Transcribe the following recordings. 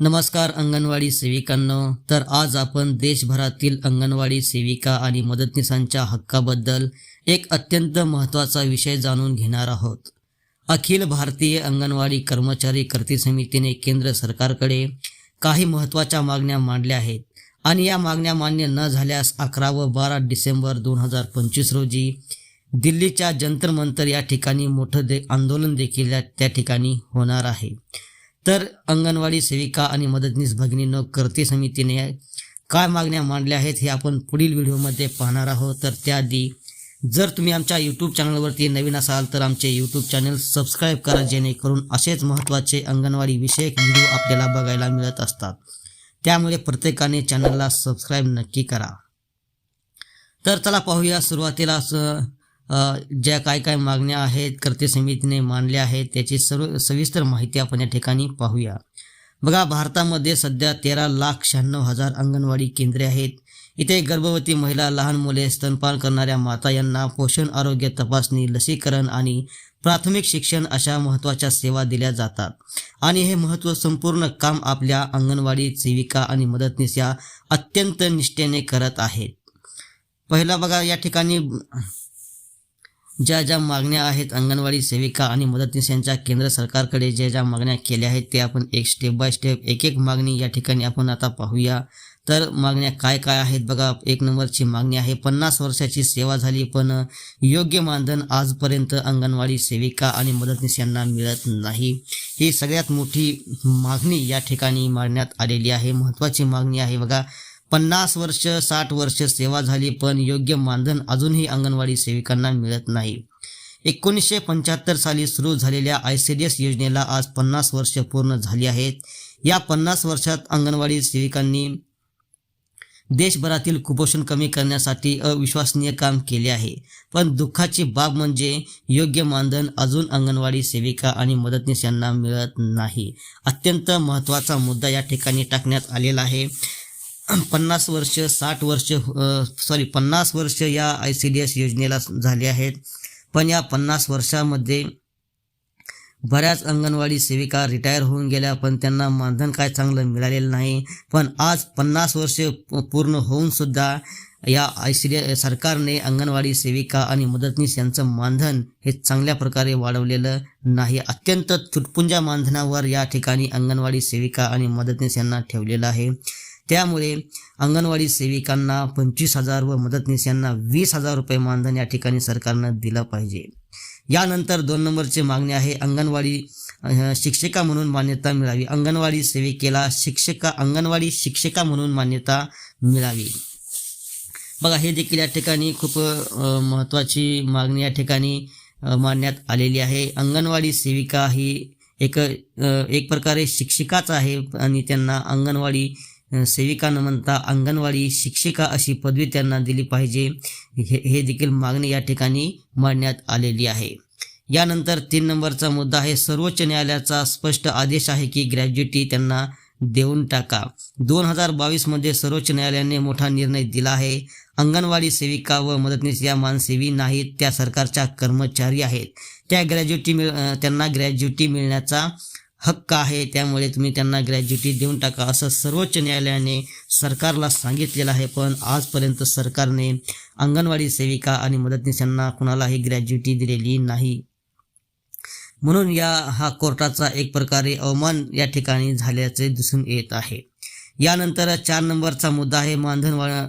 नमस्कार अंगणवाडी सेविकांनो. तर आज आपण देशभरातील अंगणवाडी सेविका आणि मदतनीसांच्या हक्काबद्दल एक अत्यंत महत्त्वाचा विषय जाणून घेणार आहोत. अखिल भारतीय अंगणवाडी कर्मचारी कृती समितीने केंद्र सरकारकडे काही महत्त्वाच्या मागण्या मांडल्या आहेत आणि या मागण्या मान्य न झाल्यास अकरा व बारा डिसेंबर दोन हजार पंचवीस रोजी दिल्लीच्या जंतर मंतर या ठिकाणी मोठं दे आंदोलन देखील त्या ठिकाणी होणार आहे. तर अंगणवाडी सेविका आणि मदतनीस भगिनींनो कर्ते समितीने काय मागण्या मांडल्या आहेत हे आपण पुढील व्हिडिओमध्ये पाहणार आहोत. तर त्याआधी जर तुम्ही आमच्या यूट्यूब चॅनलवरती नवीन असाल तर आमचे यूट्यूब चॅनल सबस्क्राईब करा जेणेकरून असेच महत्त्वाचे अंगणवाडी विषयक व्हिडिओ आपल्याला बघायला मिळत असतात. त्यामुळे प्रत्येकाने चॅनलला सबस्क्राईब नक्की करा. तर चला पाहूया सुरुवातीला असं ज्या काय काय मागण्या आहेत कर्ते समितीने मांडल्या आहेत त्याची सर्व सविस्तर माहिती आपण या ठिकाणी पाहूया. बघा भारतामध्ये सध्या तेरा लाख शहाण्णव हजार अंगणवाडी केंद्रे आहेत. इथे गर्भवती महिला लहान मुले स्तनपान करणाऱ्या माता यांना पोषण आरोग्य तपासणी लसीकरण आणि प्राथमिक शिक्षण अशा महत्त्वाच्या सेवा दिल्या जातात. आणि हे महत्त्व संपूर्ण काम आपल्या अंगणवाडी सेविका आणि मदतनीस या अत्यंत निष्ठेने करत आहेत. पहिला बघा या ठिकाणी ज्या ज्या मागण्या आहेत अंगणवाडी सेविका आणि मदतनीस यांच्या केंद्र सरकारकडे ज्या ज्या मागण्या केल्या आहेत ते आपण एक स्टेप बाय स्टेप एक एक मागणी या ठिकाणी आपण आता पाहूया. तर मागण्या काय काय आहेत बघा एक नंबरची मागणी आहे पन्नास वर्षाची सेवा झाली पण योग्य मानधन आजपर्यंत अंगणवाडी सेविका आणि मदतनीस यांना मिळत नाही. ही सगळ्यात मोठी मागणी या ठिकाणी मांडण्यात आलेली आहे. महत्त्वाची मागणी आहे बघा पन्नास वर्ष साठ वर्ष सेवा झाली पण योग्य मानधन अजूनही अंगणवाडी सेविकांना मिळत नाही. एकोणीसशे पंच्याहत्तर साली सुरू झालेल्या आय सी डी एस योजनेला आज पन्नास वर्ष पूर्ण झाली आहेत. या पन्नास वर्षात अंगणवाडी सेविकांनी देशभरातील कुपोषण कमी करण्यासाठी अविश्वसनीय काम केले आहे. पण दुःखाची बाब म्हणजे योग्य मानधन अजून अंगणवाडी सेविका आणि मदतनीस यांना मिळत नाही. अत्यंत महत्त्वाचा मुद्दा या ठिकाणी टाकण्यात आलेला आहे. पन्नास वर्ष साठ वर्ष हो, सॉरी पन्नास वर्ष या आय सी डी एस योजनेला झाले आहेत. पण या पन्नास वर्षामध्ये बऱ्याच अंगणवाडी सेविका रिटायर होऊन गेल्या पण त्यांना मानधन काय चांगलं मिळालेलं नाही. पण आज पन्नास वर्ष पूर्ण होऊन सुद्धा या आय सी डी सरकारने अंगणवाडी सेविका आणि मदतनीस यांचं मानधन हे चांगल्या प्रकारे वाढवलेलं नाही. अत्यंत तुटपुंजा मानधनावर या ठिकाणी अंगणवाडी सेविका आणि मदतनीस यांना ठेवलेलं आहे. त्यामुळे अंगणवाडी सेविकांना पंचवीस हजार व मदतनीस यांना वीस हजार रुपये मानधन या ठिकाणी सरकारनं दिलं पाहिजे. यानंतर दोन नंबरची मागणी आहे अंगणवाडी शिक्षिका म्हणून मान्यता मिळावी. अंगणवाडी सेविकेला शिक्षिका अंगणवाडी शिक्षिका म्हणून मान्यता मिळावी. बघा हे देखील या ठिकाणी खूप महत्त्वाची मागणी या ठिकाणी मानण्यात आलेली आहे. अंगणवाडी सेविका ही एक एक प्रकारे शिक्षिकाच आहे आणि त्यांना अंगणवाडी सेविका न म्हणता अंगणवाडी शिक्षिका अशी पदवी त्यांना दिली पाहिजे. हे हे देखील मागणी या ठिकाणी मांडण्यात आलेली आहे. यानंतर तीन नंबरचा मुद्दा आहे. सर्वोच्च न्यायालयाचा स्पष्ट आदेश आहे की ग्रॅज्युटी त्यांना देऊन टाका. दोन हजार बावीसमध्ये सर्वोच्च न्यायालयाने मोठा निर्णय दिला आहे. अंगणवाडी सेविका व मदतनीस या मानसेवी नाहीत. त्या सरकारच्या कर्मचारी आहेत. त्या ग्रॅज्युटी मिळ त्यांना ग्रॅज्युटी मिळण्याचा हक्क आहे त्यामुळे तुम्ही त्यांना ग्रॅज्युटी देऊन टाका. असं सर्वोच्च न्यायालयाने सरकारला सांगितलेलं आहे. पण आजपर्यंत सरकारने अंगणवाडी सेविका आणि मदतनीशांना कुणालाही ग्रॅज्युटी दिलेली नाही. म्हणून या हा कोर्टाचा एक प्रकारे अवमान या ठिकाणी झाल्याचे दिसून येत आहे. यानंतर चार नंबरचा मुद्दा आहे. मानधनवा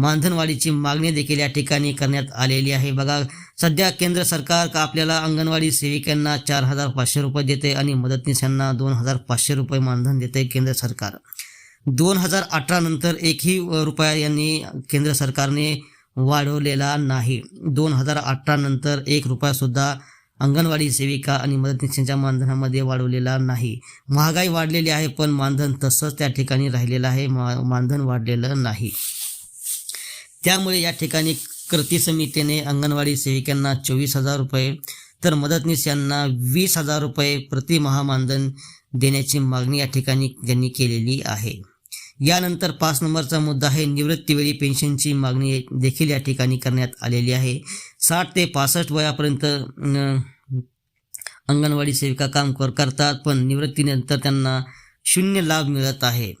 मानधनवाढीची मागणी देखील या ठिकाणी करण्यात आलेली आहे. बघा सध्या केंद्र सरकार का आपल्याला अंगणवाडी सेविकांना चार हजार पाचशे रुपये देते आणि मदतनीस यांना दोन हजार पाचशे रुपये मानधन देते केंद्र सरकार? दोन हजार अठरा नंतर एकही रुपया यांनी केंद्र सरकारने वाढवलेला नाही. दोन हजार अठरा नंतर एक रुपयासुद्धा अंगणवाडी सेविका आणि मदतनीसांच्या मानधनामध्ये वाढवलेला नाही. महागाई वाढलेली आहे पण मानधन तसंच त्या ठिकाणी राहिलेलं आहे. मा मानधन वाढलेलं नाही. त्यामुळे या ठिकाणी कृती समितीने अंगणवाडी सेविकांना चोवीस हजार रुपये तर मदतनीस यांना वीस हजार रुपये प्रति महामानधन देण्याची मागणी या ठिकाणी त्यांनी केलेली आहे. यानंतर पाच नंबरचा मुद्दा आहे निवृत्तीवेळी पेन्शनची मागणी देखील या ठिकाणी करण्यात आलेली आहे. साठ ते पासष्ट वयापर्यंत अंगणवाडी सेविका काम कर करतात पण निवृत्तीनंतर त्यांना शून्य लाभ मिळत आहे.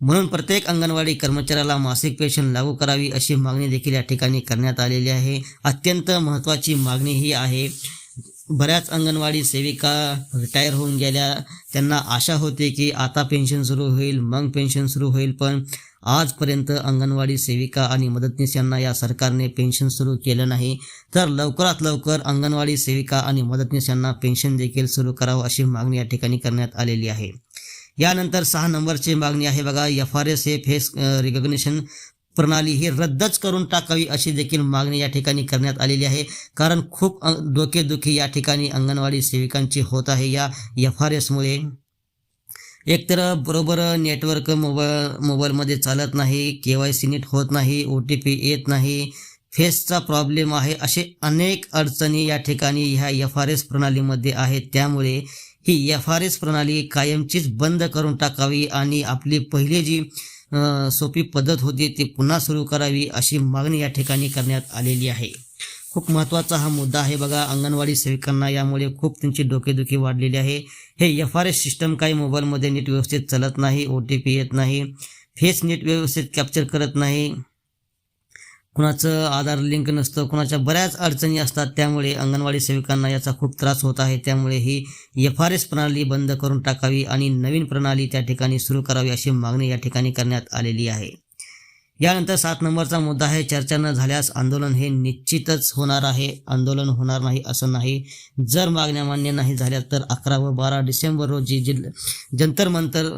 म्हणून प्रत्येक अंगणवाडी कर्मचाऱ्याला मासिक पेन्शन लागू करावी अशी मागणी देखील या ठिकाणी करण्यात आलेली आहे. अत्यंत महत्त्वाची मागणी ही आहे. बऱ्याच अंगणवाडी सेविका रिटायर होऊन गेल्या. त्यांना आशा होती की आता पेन्शन सुरू होईल मग पेन्शन सुरू होईल पण आजपर्यंत अंगणवाडी सेविका आणि मदतनीस यांना या सरकारने पेन्शन सुरू केलं नाही. तर लवकरात लवकर अंगणवाडी सेविका आणि मदतनीस यांना पेन्शन देखील सुरू करावं अशी मागणी या ठिकाणी करण्यात आलेली आहे. यानंतर सहा नंबरची मागणी आहे बघा. एफ आर एस हे फेस रिकग्निशन प्रणाली ही रद्दच करून टाकावी अशी देखील मागणी या ठिकाणी करण्यात आलेली आहे. कारण खूप डोकेदुखी या ठिकाणी अंगणवाडी सेविकांची होत आहे. या एफ आर एसमुळे एकतर बरोबर नेटवर्क मोबाईल मोबाईलमध्ये चालत नाही के वाय सी नीट होत नाही ओ टी पी येत नाही फेसचा प्रॉब्लेम आहे असे अनेक अडचणी या ठिकाणी ह्या एफ आर एस प्रणालीमध्ये आहेत. त्यामुळे ही एफ आर एस प्रणाली कायमचीच बंद करून टाकावी आणि आपली पहिली जी सोपी पद्धत होती ती पुन्हा सुरू करावी अशी मागणी या ठिकाणी करण्यात आलेली आहे. खूप महत्त्वाचा हा मुद्दा आहे बघा अंगणवाडी सेविकांना यामुळे खूप त्यांची डोकेदुखी वाढलेली आहे. हे एफ आर एस सिस्टम काही मोबाईलमध्ये नीट व्यवस्थित चालत नाही ओ टी पी येत नाही फेस नीट व्यवस्थित कॅप्चर करत नाही कुणाचं आधार लिंक नसतं कुणाच्या बऱ्याच अडचणी असतात त्यामुळे अंगणवाडी सेविकांना याचा खूप त्रास होत आहे. त्यामुळे ही एफ आर एस प्रणाली बंद करून टाकावी आणि नवीन प्रणाली त्या ठिकाणी सुरू करावी अशी मागणी या ठिकाणी करण्यात आलेली आहे. यानंतर सात नंबरचा मुद्दा आहे चर्चा न झाल्यास आंदोलन हे निश्चितच होणार आहे. आंदोलन होणार नाही असं नाही. जर मागण्या मान्य नाही झाल्या तर अकरा व बारा डिसेंबर रोजी जिल जंतर मंतर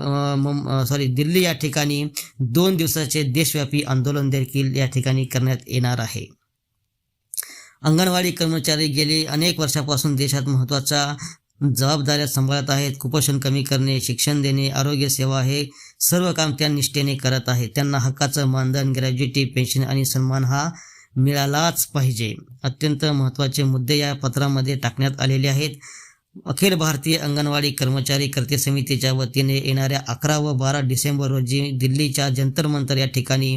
सॉरी दिल्ली या ठिकाणी दोन दिवसाचे देशव्यापी आंदोलन देखील या ठिकाणी करण्यात येणार आहे. अंगणवाडी कर्मचारी गेली अनेक वर्षापासून देशात महत्त्वाचा जबाबदाऱ्या सांभाळत आहेत कुपोषण कमी करणे शिक्षण देणे आरोग्य सेवा हे सर्व काम त्या निष्ठेने करत आहेत. त्यांना हक्काचं मानधन ग्रॅज्युटी पेन्शन आणि सन्मान हा मिळालाच पाहिजे. अत्यंत महत्त्वाचे मुद्दे या पत्रामध्ये टाकण्यात आलेले आहेत. अखिल भारतीय अंगणवाडी कर्मचारी कर्ते समितीच्या वतीने येणाऱ्या अकरा व बारा डिसेंबर रोजी दिल्लीच्या जंतर मंतर या ठिकाणी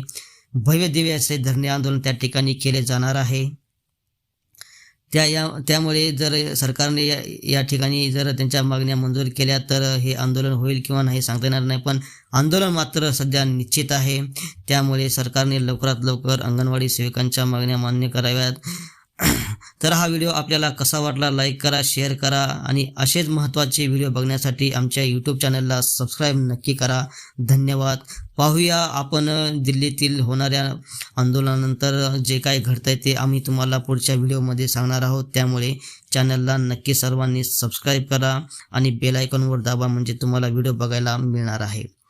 भव्य दिव्य असे धरणे आंदोलन त्या ठिकाणी केले जाणार आहे. त्या या त्यामुळे जर सरकारने या या ठिकाणी जर त्यांच्या मागण्या मंजूर केल्या तर हे आंदोलन होईल किंवा नाही सांगता येणार नाही. पण आंदोलन मात्र सध्या निश्चित आहे. त्यामुळे सरकारने लवकरात लवकर अंगणवाडी सेविकांच्या मागण्या मान्य कराव्यात. तर हा व्हिडिओ आपल्याला कसा वाटला लाईक करा शेअर करा आणि असेच महत्त्वाचे व्हिडिओ बघण्यासाठी आमच्या यूट्यूब चॅनलला सबस्क्राईब नक्की करा. धन्यवाद. पाहूया आपण दिल्लीतील होणाऱ्या आंदोलनानंतर जे काय घडतंय ते आम्ही तुम्हाला पुढच्या व्हिडिओमध्ये सांगणार आहोत. त्यामुळे चॅनलला नक्की सर्वांनी सबस्क्राईब करा आणि बेल आयकॉनवर दाबा म्हणजे तुम्हाला व्हिडिओ बघायला मिळणार आहे.